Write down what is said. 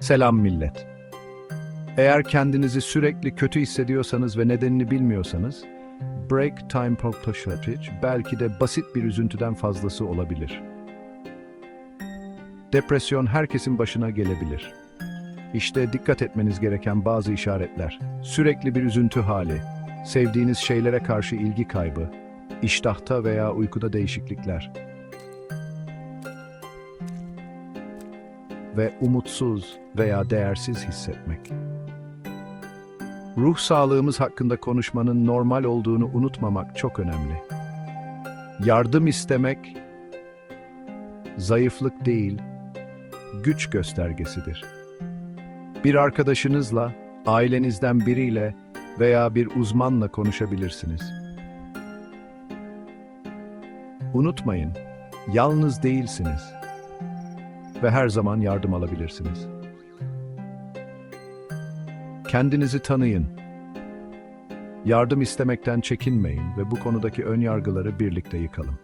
Selam millet. Eğer kendinizi sürekli kötü hissediyorsanız ve nedenini bilmiyorsanız, break time Potoshatic belki de basit bir üzüntüden fazlası olabilir. Depresyon herkesin başına gelebilir. İşte dikkat etmeniz gereken bazı işaretler. Sürekli bir üzüntü hali, sevdiğiniz şeylere karşı ilgi kaybı, iştahta veya uykuda değişiklikler ve umutsuz veya değersiz hissetmek. Ruh sağlığımız hakkında konuşmanın normal olduğunu unutmamak çok önemli. Yardım istemek zayıflık değil, güç göstergesidir. Bir arkadaşınızla, ailenizden biriyle veya bir uzmanla konuşabilirsiniz. Unutmayın, yalnız değilsiniz ve her zaman yardım alabilirsiniz. Kendinizi tanıyın. Yardım istemekten çekinmeyin ve bu konudaki ön yargıları birlikte yıkalım.